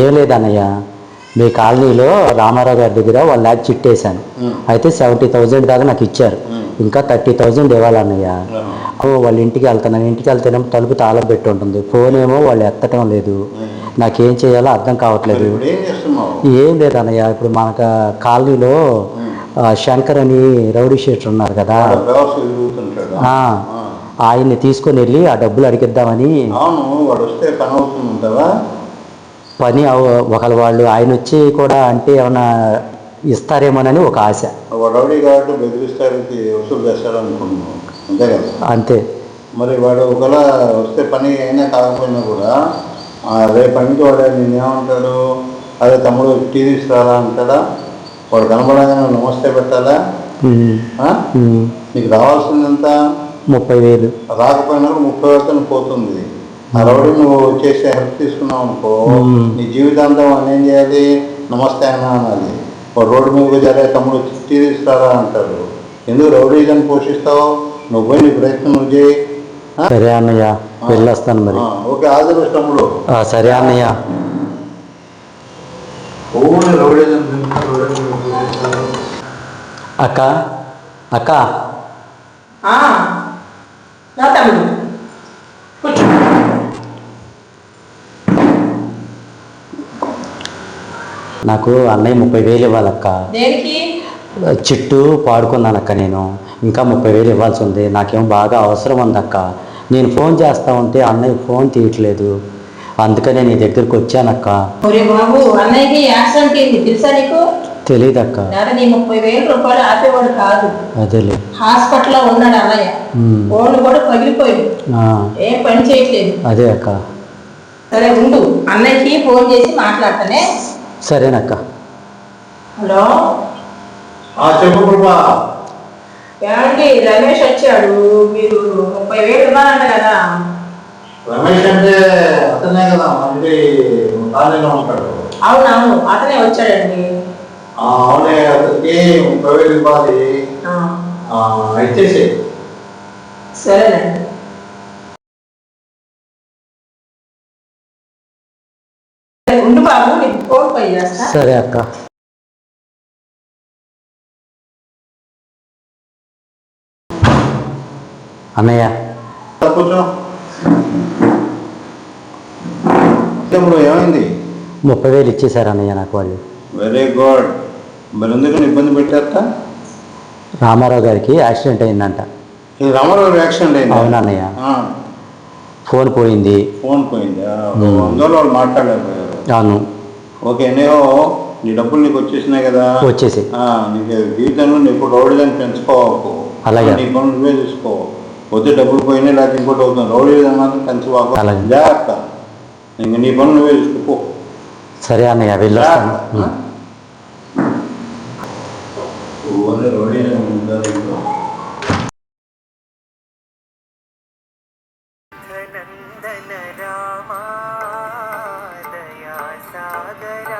ఏం లేదు లేదన్నయ్య మీ కాలనీలో రామారావు గారి దగ్గర వన్ ల్యాక్ చిట్టేశాను. అయితే సెవెంటీ థౌజండ్ దాకా నాకు ఇచ్చారు. ఇంకా థర్టీ థౌజండ్ ఇవ్వాలన్నయ్య వాళ్ళ ఇంటికి వెళ్తున్నాను. ఇంటికి వెళ్తేనేమో తలుపు తాళం పెట్టి ఉంటుంది. ఫోన్ ఏమో వాళ్ళు ఎత్తడం లేదు. నాకేం చేయాలో అర్థం కావట్లేదు. ఏం ఏం లేదన్నయ్య ఇప్పుడు మనకు కాలనీలో శంకర్ అని రౌడీ షీటర్ ఉన్నారు కదా. ఆయన్ని తీసుకొని వెళ్ళి ఆ డబ్బులు అడిగిద్దామని అవును వాడు వస్తే పని ఒకళ్ళ వాళ్ళు ఆయన వచ్చి కూడా అంటే ఏమైనా ఇస్తారేమోనని ఒక ఆశ. అంతే మరి వాడు ఒకవేళ వస్తే పని అయినా కాకపోయినా కూడా ఆ, రేపటి నుంచి వాడు నేనేమంటాడు అదే తమ్ముడు టీ తీసుకురాలా అంటాడా? వాడు కనపడగానే నమస్తే పెట్టాలా? నీకు రావాల్సిందంతా? ముప్పై వేలు. రాకపోయినా ముప్పై వరకు పోతుంది. ఆ రౌడీ నువ్వు చేసే హెల్ప్ తీసుకున్నావు అనుకో. నీ జీవితాంతం అని ఏం చేయాలి? నమస్తే అన్న అనాలి. వాడు రోడ్డు మీద అరే తమ్ముడు టీ తీసుకురారా అంటాడు. ఎందుకు రౌడీజన్ పోషిస్తావు? నువ్వు పోయి నీ ప్రయత్నం నువ్వు చేయి? సరే అన్నయ్య వెళ్ళొస్తాను మరి. ఓకే ఆదరు తమ్ముడు. సరే అన్నయ్య. ఓన్లీ పోషిస్తారు. అక్క అక్క. తమ్ముడు. నాకు అన్నయ్య ముప్పై వేలు ఇవ్వాలక్క. చిట్టు పాడుకున్నానక్క నేను. ఇంకా ముప్పై వేలు ఇవ్వాల్సి ఉంది. నాకేమో బాగా అవసరం ఉందక్క నేను ఫోన్ చేస్తా ఉంటే అన్నయ్య ఫోన్ తీయట్లేదు. అందుకనే నీ దగ్గరికి వచ్చానక్క. బాబు అన్నయ్యకి యాక్సిడెంట్ తెలుసా నీకు? తెలీదక్క. నాన్న నీ ముప్పై వేల రూపాయలు ఆపేవాడు కాదు. అదేలే. హాస్పిటల్లో ఉన్నాడు అన్నయ్య. ఫోన్ కూడా పగిలిపోయింది ఆ, ఏం పని చేయట్లేదు. అదే అక్క. సరే ఉండు అన్నయ్యకి ఫోన్ చేసి మాట్లాడతానే. సరేనక్క. హలో? ఆ, చెప్పు కృపా. ఏమండి రమేష్ వచ్చాడు. మీరు ముప్పై వేలు ఇవ్వాలంట కదా. రమేష్ అంటే అతనే కదా కాలనీలో ఉంటాడు. అవునవును అతనే వచ్చాడండి. ఆ, అవునే అతనికి ముప్పై వేలు ఇవ్వాలి సరేనండి. సరే, ఉండు బాబు నీకు ఫోన్ పే చేస్తా. సరే అక్క. అన్నయ్య. కూర్చో. ఏమైంది? ముప్పై వేలు ఇచ్చేశారు అన్నయ్య నాకు వాళ్ళు. Very good. మరి ఎందుకని ఇబ్బంది పెట్టారట? రామారావు గారికి యాక్సిడెంట్ అయిందంట. ఈ రామారావు యాక్సిడెంట్ అయింది? అవును అన్నయ్య? ఫోన్ పోయింది. ఫోన్ పోయింది? అందులో వాళ్ళు మాట్లాడలేకపోయారు. అవును. ఓకే నేహో నీ డబ్బులు నీకు వచ్చేసినాయి కదా. వచ్చేసి. నీకు జీవితంలో నీకు రౌడీలను పెంచుకోవాలి అలాగే. నీ పనులు నువ్వే చూసుకో. వద్దు డబ్బులు పోయినాయి లేకపోతే ఇంకోటి అవుతుంది. రౌడీలను మాత్రం పెంచుకోవాలి అలాగే. జాగ్రత్త. ఇంక నీ పనులు నువ్వే చూసుకో. సరే అన్నయ్య వెళ్ళొస్తాను നന്ദന രാമാ ദയാസാഗര